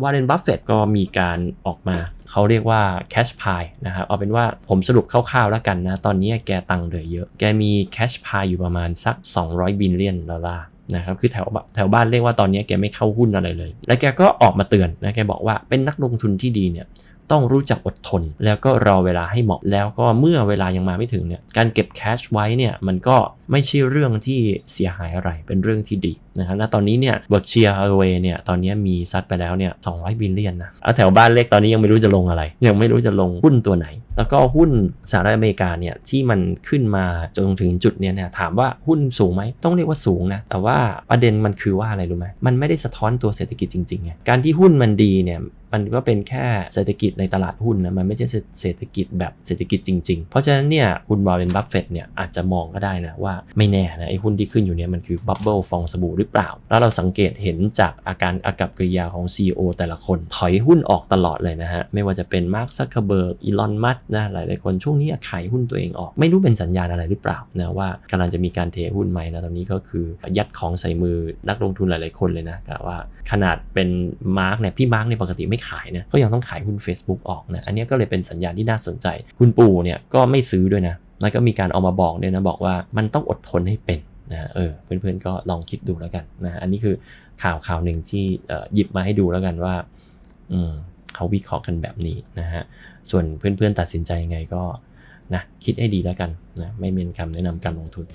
วาร์เรนบัฟเฟตก็มีการออกมา เขาเรียกว่าแคชพายนะครับเอาเป็นว่าผมสรุปคร่าวๆแล้วกันนะ ตอนนี้แกตังค์เหลือเยอะ แกมีแคชพายอยู่ประมาณสัก 200 บิลเลียนดอลลาร์ นะครับคือแถวแถวบ้านเรียกว่าตอนนี้แกไม่เข้าหุ้นอะไรเลย และแกก็ออกมาเตือนนะแกบอกว่าเป็นนักลงทุนที่ดีเนี่ยต้องรู้จักอดทน แล้วก็รอเวลาให้เหมาะแล้วก็เมื่อเวลายังมาไม่ถึงเนี่ยการเก็บแคชไว้เนี่ยมันก็ไม่ใช่เรื่องที่เสียหายอะไรเป็นเรื่องที่ดีนะครับและตอนนี้เนี่ยบอร์เชียร์เวเนี่ยตอนนี้มีซัดไปแล้วเนี่ย200บิลเลียนนะเอาแถวบ้านเล็กตอนนี้ยังไม่รู้จะลงอะไร ยังไม่รู้จะลงหุ้นตัวไหน แล้วก็หุ้นสหรัฐอเมริกาเนี่ยที่มันขึ้นมาจนถึงจุดเนี้ยเนี่ยถามว่าหุ้นสูงไหมต้องเรียกว่าสูงนะแต่ว่าประเด็นมันคือว่าอะไรรู้ไหมมันไม่ได้สะท้อนตัวเศรษฐกิจจริงๆไงการที่หุ้นมันดีเนี่ย มันก็เป็นแค่เศรษฐกิจในตลาดหุ้นนะมันไม่ใช่เศรษฐกิจแบบเศรษฐกิจจริง ๆ เพราะฉะนั้นเนี่ยคุณวอร์เรนบัฟเฟตเนี่ยอาจจะมองก็ได้นะว่าไม่แน่นะไอ้หุ้นที่ขึ้นอยู่เนี่ยมันคือบับเบิลฟองสบู่หรือเปล่า แล้วเราสังเกตเห็นจากอาการอากับกริยาของ CEO แต่ละคนถอยหุ้นออกตลอดเลยนะฮะ ไม่ว่าจะเป็นมาร์คซักเคเบิร์กอีลอนมัสนะหลายๆคนช่วงนี้ขายหุ้นตัวเองออก ไม่รู้เป็นสัญญาณอะไรหรือเปล่านะว่ากำลังจะมีการเทหุ้นใหม่นะตอนนี้ก็คือยัดของใส่มือนักลงทุนหลาย ๆคนเลยนะกะว่าขนาดเป็นมาร์กเนี่ยพี่มาร์กเนี่ยปกติไม่ขายนะก็ยังต้องขายหุ้น Facebook ออกนะอันนี้ก็เลยเป็นสัญญาณที่น่าสนใจ คุณปู่เนี่ยก็ไม่ซื้อด้วยนะแล้วก็มีการเอามาบอกด้วยนะบอกว่ามันต้องอดทนให้เป็นนะเออเพื่อนๆก็ลองคิดดูแล้วกันนะอันนี้คือข่าวข่าวหนึ่งที่หยิบมาให้ดูแล้วกันว่าอืมเขาวิเคราะห์กันแบบนี้นะฮะส่วนเพื่อนๆตัดสินใจยังไงก็นะคิดให้ดีแล้วกันนะไม่เป็นคำแนะนำการลงทุน